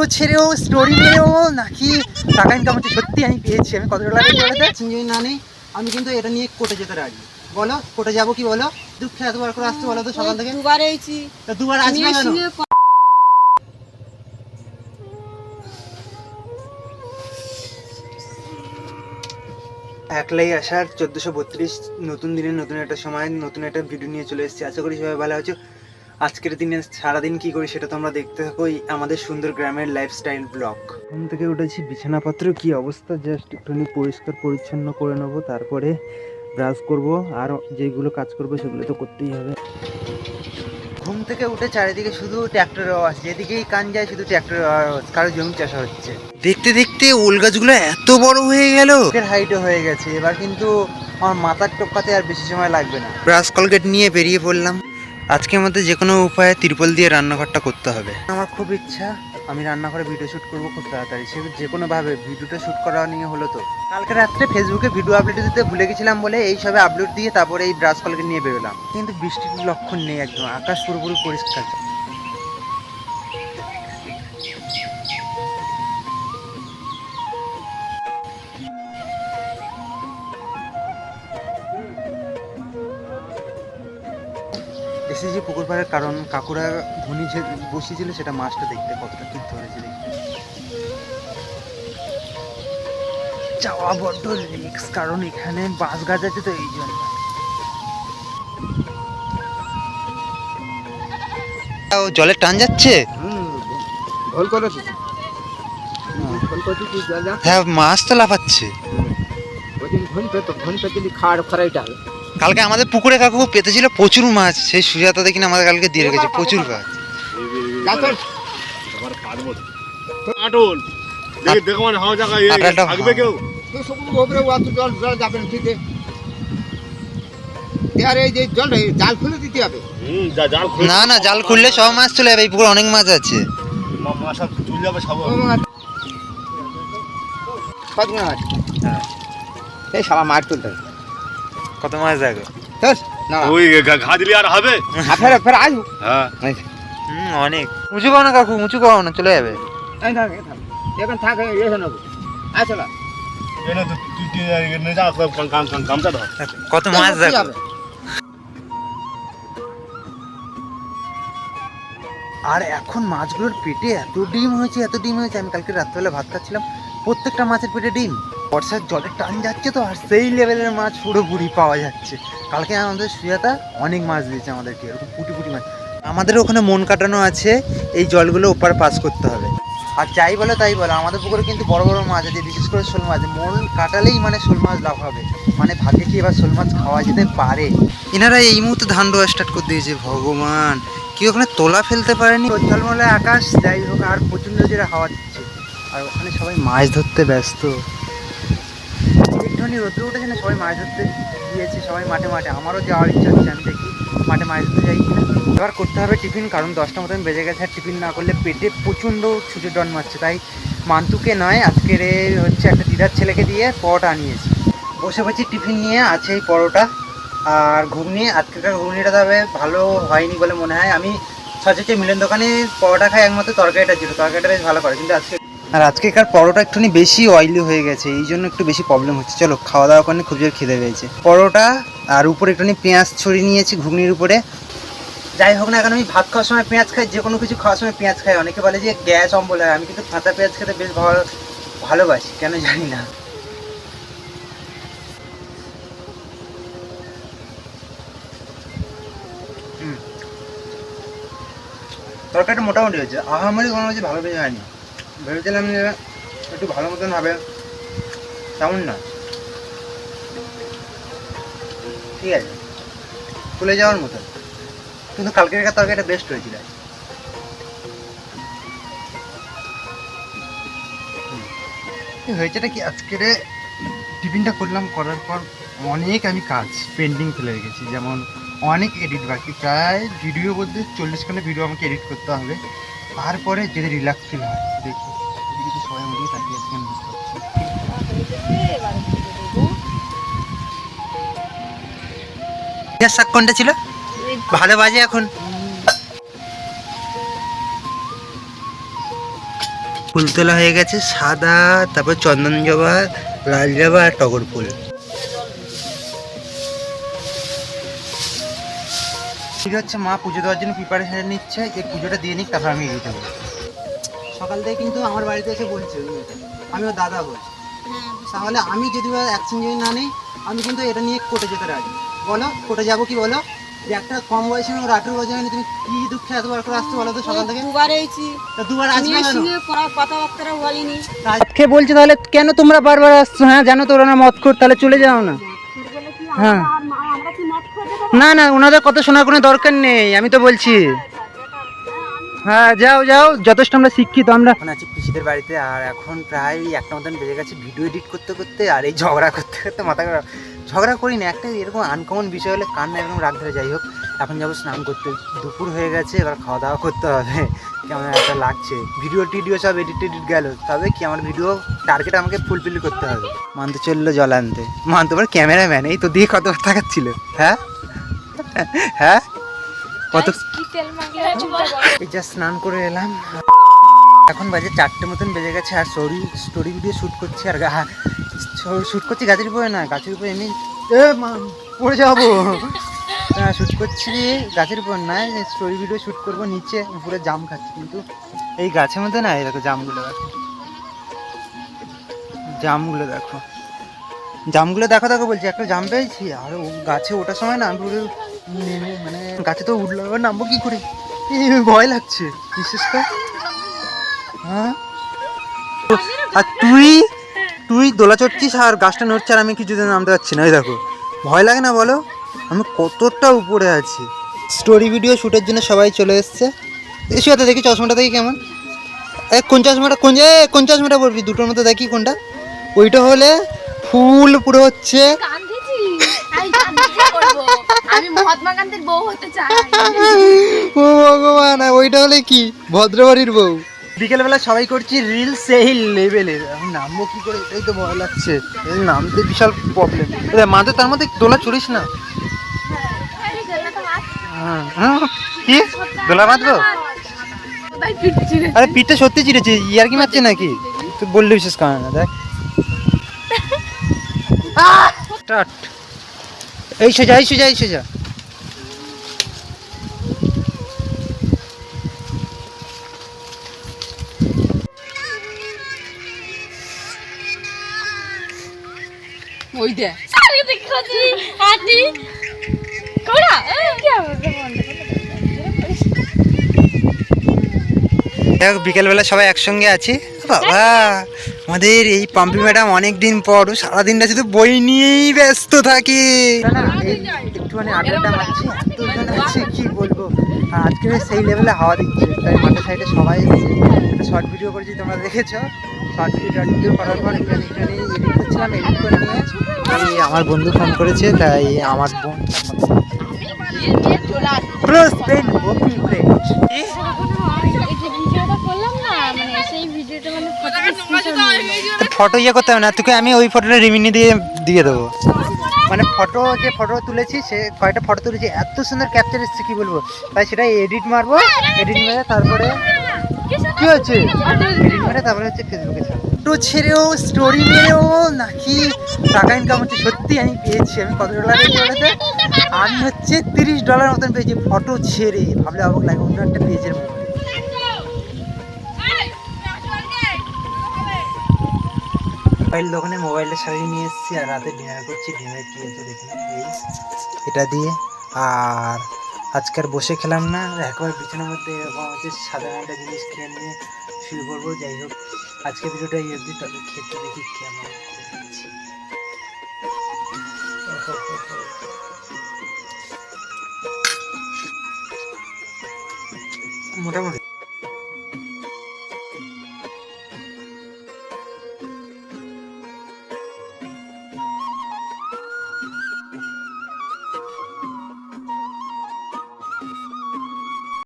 টোটো ছেড়েও স্টোরি মেরেও নাকি টাকা ইনকাম হচ্ছে? সত্যি আমি পেয়েছি আমি কত ডলার না নেই আমি কিন্তু এটা নিয়ে কোর্টে যেতে রাজি। বলো কোর্টে যাব কি বলো? দুঃখে এতবার করে আসতে বলো তো সকাল থেকে? দুবার এইছি দুবার আসবে কেন? একলাই আসার চোদ্দোশো বত্রিশ নতুন দিনের নতুন একটা সময় নতুন একটা ভিডিও নিয়ে চলে এসেছি। আশা করি সবাই ভালো আছো। আজকের দিনে সারাদিন কি করি সেটা তোমরা দেখতে থাকো আমাদের সুন্দর গ্রামের লাইফস্টাইল ব্লগ ঘুম থেকে উঠেছি বিছানাপত্র কি অবস্থা? জাস্ট একটুখানি পরিষ্কার পরিচ্ছন্ন করে নেব তারপরে ব্রাশ করব আর যেগুলো কাজ করব সেগুলো তো করতেই হবে। ঘুম থেকে উঠে চারিদিকে শুধু ট্র্যাক্টরের আওয়াজ যেদিকেই কান যায় শুধু ট্র্যাক্টরের আওয়াজ কারও জমি চাষা হচ্ছে। দেখতে দেখতে ওল গাছগুলো এত বড় হয়ে গেল। হাইটও হয়ে গেছে এবার কিন্তু আমার মাথার টোপকাতে আর বেশি সময় লাগবে না। ব্রাশ কলগেট নিয়ে বেরিয়ে পড়লাম। আজকে আমাদের যে কোনো উপায়ে তিরপল দিয়ে রান্নাঘরটা করতে হবে। আমার খুব ইচ্ছা, আমি রান্নাঘরে ভিডিও শ্যুট করব খুব তাড়াতাড়ি। সে যে কোনোভাবে ভিডিওটা শ্যুট করা নিয়ে হলো তো। কালকে রাত্রে ফেসবুকে ভিডিও আপলোড দিতে ভুলে গেছিলাম বলে এই সবে আপলোড দিয়ে তারপরে এই ব্রাশ কলকে নিয়ে বেরোলাম। কিন্তু বৃষ্টির লক্ষণ নেই একদম, আকাশ পুরোপুরি পরিষ্কার। এসেছি পুকুর পাড়ের কারণ কাকুরা ঘুনি যে বসিয়েছিল সেটা মাছটা দেখতে কতটা ঠিক ধরেছে দেখতে। যাওয়া বড্ড রিক্স কারণ এখানে বাঁশ গাছ আছে তো এই জন্য। জলের টান যাচ্ছে? হ্যাঁ মাছ তো লাফাচ্ছে। ওই দিন ঘুম পেতো ঘুম পেতে খাড় খরাইটা কালকে আমাদের পুকুরে কাকু পেতেছিল প্রচুর মাছ। সেই সুজাতা দেখি না আমাদের কালকে দিয়ে রেখেছে প্রচুর মাছ। না ঠিক আর এই যে জল এই জাল খুলে দিতে হবে। হুম যা জাল খুলে না না জাল খুললে সব মাছ চলে যাবে এই পুকুরে অনেক মাছ আছে। মা- মা যাবে সব। মাছ। কত এই সারা মাছ তুলতে হবে। কত মাছ দেখো? না ওই ঘা- দিলে আর হবে? আর ফের ফের আসব হ্যাঁ। হুম অনেক। উঁচু করো না কাকু উঁচু করো না চলে যাবে। এই থাক এখন থাক এই এসে নেব। আসো না এনে তো তুই তুই নে যা কাম- কাম- কাম- কামটা ধর। কত মাছ কি আর এখন মাছগুলোর পেটে এত ডিম হয়েছে এত ডিম হয়েছে। আমি কালকে রাত্রেবেলা ভাত খাচ্ছিলাম। প্রত্যেকটা মাছের পেটে ডিম। বর্ষার জলের টান যাচ্ছে তো, আর সেই লেভেলের মাছ পুরোপুরি পাওয়া যাচ্ছে। কালকে আমাদের সুজাতা অনেক মাছ দিয়েছে আমাদেরকে, এরকম পুটি পুটি মাছ। আমাদের ওখানে মন কাটানো আছে, এই জলগুলো ওপার পাস করতে হবে। আর যাই বলো তাই বলো, আমাদের পুকুরে কিন্তু বড় বড় মাছ আছে, বিশেষ করে শোল মাছ। মন কাটালেই মানে শোল মাছ লাভ হবে। মানে ভাগ্যে কি এবার শোল মাছ খাওয়া যেতে পারে? এনারা এই মুহূর্তে ধান রোয়া স্টার্ট করে দিয়েছে, ভগবান! কি ওখানে তোলা ফেলতে পারেনি? ঝলমলে আকাশ, যাই হোক, আর প্রচণ্ড জোরে হাওয়া দিচ্ছে। আর ওখানে সবাই মাছ ধরতে ব্যস্ত। একটুখানি রোদ্র উঠেছে না, সবাই মাছ ধরতে গিয়েছে, সবাই মাঠে মাঠে। আমারও যাওয়ার ইচ্ছা হচ্ছে, আমি দেখি মাঠে মাছ ধরতে যাই কিনা। এবার করতে হবে টিফিন, কারণ দশটা মতন বেজে গেছে, আর টিফিন না করলে পেটে প্রচণ্ড ছুটে ডন মারছে। তাই মান্তুকে নয়, আজকের হচ্ছে একটা দিদার ছেলেকে দিয়ে পরোটা আনিয়েছি। বসে বসে টিফিন নিয়ে, আছে এই পরোটা আর ঘুগনি। আজকেকার ঘুগনিটা তবে ভালো হয়নি বলে মনে হয়। আমি সচেতন মিলন দোকানে পরোটা খাই একমাত্র তরকারিটা ছিল, তরকারিটা বেশ ভালো করে, কিন্তু আজকে আর আজকেকার পরোটা একটুখানি বেশি অয়েলি হয়ে গেছে, এই জন্য একটু বেশি প্রবলেম হচ্ছে। চলো খাওয়া দাওয়া করে খুব জোর খিদে পেয়েছে। পরোটা আর উপরে একটুখানি পেঁয়াজ ছড়িয়ে নিয়েছি ঘুগনির উপরে। যাই হোক না এখন আমি ভাত খাওয়ার সময় পেঁয়াজ খাই যে কোনো কিছু খাওয়ার সময় পেঁয়াজ খাই। অনেকে বলে যে গ্যাস অম্বল হয়, আমি কিন্তু কাঁচা পেঁয়াজ খেতে বেশ ভালো, ভালোবাসি, কেন জানি না। তরকারিটা মোটামুটি হয়েছে। আহামরি কোনো কিছু ভালো কিছু হয়নি। ভেবেছিলাম যে একটু ভালো মতন হবে। তেমন না। ঠিক আছে। খুলে যাওয়ার মতন। কিন্তু কালকের তরকারিটা বেস্ট হয়েছিল। হয়েছেটা কি? আজকের টিফিনটা করলাম, করার পর অনেক আমি কাজ পেন্ডিং ফেলে রেখেছি। যেমন অনেক এডিট বাকি। প্রায় ভিডিও বলতে চল্লিশ খানা ভিডিও আমাকে এডিট করতে হবে। তারপরে যদি রিল্যাক্স ফিল হয় দেখি এদিকে সবাই তাকিয়ে আজকে আমি বুঝতে পারছি। কোনটা ছিল? ভালো বাজে এখন। ফুল তোলা হয়ে গেছে, সাদা, তারপর চন্দন জবা, লাল জবা আর টগর ফুল। ঠিক হচ্ছে মা পুজো দেওয়ার জন্য প্রিপারেশন নিচ্ছে, যে পুজোটা দিয়ে নিক, তারপর আমি এগিয়ে যাব সকাল থেকে কিন্তু আমার বাড়িতে এসে বলছে ওই মেয়েটা, আমি ওর দাদা বলছি। তাহলে আমি যদি অ্যাকশন যদি না নিই আমি কিন্তু এটা নিয়ে কোর্টে যেতে রাজি। বলো কোর্টে যাব কি বলো? যে একটা কম বয়সে ওর আঠেরো বছর হয়নি তুমি কি দুঃখে এতবার করে আসতে বলো তো সকাল থেকে? দুবার তা দুবার আসবে কথাবার্তা বলিনি। আজকে বলছে তাহলে কেন তোমরা বারবার আসছো? হ্যাঁ জানো তো ওরা না মত কর তাহলে চলে যাও না। হ্যাঁ। না না ওনাদের কথা শোনার কোনো দরকার নেই আমি তো বলছি। হ্যাঁ যাও যাও যথেষ্ট আমরা শিক্ষিত আমরা এখন আছি পিসিদের বাড়িতে আর এখন প্রায় একটা মতন বেজে গেছে ভিডিও এডিট করতে করতে আর এই ঝগড়া করতে করতে মাথা খারাপ। ঝগড়া করি না একটা এরকম আনকমন বিষয় হলে কান্না এরকম রাগ ধরে যাই হোক। এখন যাব স্নান করতে। দুপুর হয়ে গেছে এবার খাওয়া দাওয়া করতে হবে। কেমন একটা লাগছে। ভিডিও টিডিও সব এডিট টেডিট গেল। তবে কি আমার ভিডিও টার্গেট আমাকে ফুলফিল করতে হবে। মানতে চলল জল আনতে। মানতে তোমার ক্যামেরাম্যান এই তো দিয়ে কত টাকাচ্ছিল হ্যাঁ? হ্যাঁ? কত? যা স্নান করে এলাম। এখন বাজে চারটে মতন বেজে গেছে আর স্টোরি স্টোরি ভিডিও শ্যুট করছি আর শ্যুট করছি গাছের উপরে না গাছের উপরে এমনি এ মা পড়ে যাব। শ্যুট করছি গাছের উপর না স্টোরি ভিডিও শ্যুট করব নিচে উপরে জাম খাচ্ছি কিন্তু এই গাছের মধ্যে না দেখো জামগুলো দেখো। জামগুলো দেখো। জামগুলো দেখো দেখো বলছি একটা জাম পেয়েছি। আর গাছে ওঠার সময় না আমি পুরো মানে গাছে তো উঠল, এবার নামবো কি করে? ভয় লাগছে বিশেষ করে। হ্যাঁ? আর তুই তুই দোলা চড়ছিস আর গাছটা নড়ছে আর আমি কিছুতে নামতে পারছি না। ওই দেখো, ভয় লাগে না বলো? আমি কতটা উপরে আছি। স্টোরি ভিডিও শ্যুটের জন্য সবাই চলে এসছে। এসে তো দেখি, চশমাটা দেখি কেমন। এ, কোন চশমাটা, কোন যে কোন চশমাটা পড়বি দুটোর মধ্যে দেখি কোনটা। ওইটা হলে ফুল পুরো হচ্ছে। আমি কান্দিছি করব। আমি মহাত্মা গান্ধীর বউ হতে চাই। ও ভগবান আর ওইটা হলে কি? ভদ্রবাড়ির বউ। বিকেলবেলা সবাই করছি রিল সেই নামবো কি করে? এটাই তো ভয় লাগছে। এই নামতে বিশাল প্রবলেম মাঝে তার মধ্যে দোলা চড়িস না? হ্যাঁ, হ্যাঁ, কি? দোলা আরে পিঠটা সত্যি চিড়েছে। ইয়ার কি মারছে নাকি? তুই বললে বিশেষ কারণ না দেখ এই সোজা এই সোজা এই সোজা। ওই দে। কোড়া বিকেলবেলা সবাই একসঙ্গে আছি। বাবা। আমাদের এই পাম্পি ম্যাডাম অনেক দিন পর ও সারাদিনটা শুধু বই নিয়েই ব্যস্ত থাকে। একটুখানি আড্ডাটা মারছি এতজন আছে কি বলব? আজকে সেই লেভেলে হাওয়া দিচ্ছে তাই মাঠের সাইডে সবাই এসেছে। একটা শর্ট ভিডিও করেছি তোমরা দেখেছ? শর্ট ভিডিও শর্ট ভিডিও করার পর এখানে এখানে এডিট করছিলাম এডিট করে নিয়ে এই আমার বন্ধু ফোন করেছে তাই আমার বোন ক্লোজ ফ্রেন্ড বপি ফ্রেন্ড এই ভিডিওটা করলাম না মানে সেই ভিডিওটা মানে ফটো ইয়ে করতে হবে না তোকে আমি ওই ফটোটা রিমিনি দিয়ে দিয়ে দেবো। মানে ফটো যে ফটো তুলেছি সে কয়টা ফটো তুলেছি এত সুন্দর ক্যাপচার এসছে কি বলব? তাই সেটা এডিট মারবো এডিট মেরে তারপরে কি হচ্ছে? এডিট মেরে তারপরে হচ্ছে ফেসবুকে ফটো ছেড়েও স্টোরি মেরেও নাকি টাকা ইনকাম হচ্ছে? সত্যি আমি পেয়েছি আমি কত ডলার পেয়েছি আমি হচ্ছে তিরিশ ডলার মতন পেয়েছি ফটো ছেড়ে। ভাবলে অবাক লাগে অন্য একটা পেজের মোবাইল দোকানে মোবাইলটা সারিয়ে নিয়ে এসেছি আর রাতে ডিনার করছি ডিনার কি আছে দেখি এই এটা দিয়ে। আর আজকার বসে খেলাম না, একবার বিছানার মধ্যে এরকম হচ্ছে সাধারণ একটা জিনিস খেয়ে নিয়ে শুরু করব যাই হোক, আজকে ভিডিওটা এই অবধি, তবে খেতে দেখি কেমন মোটামুটি।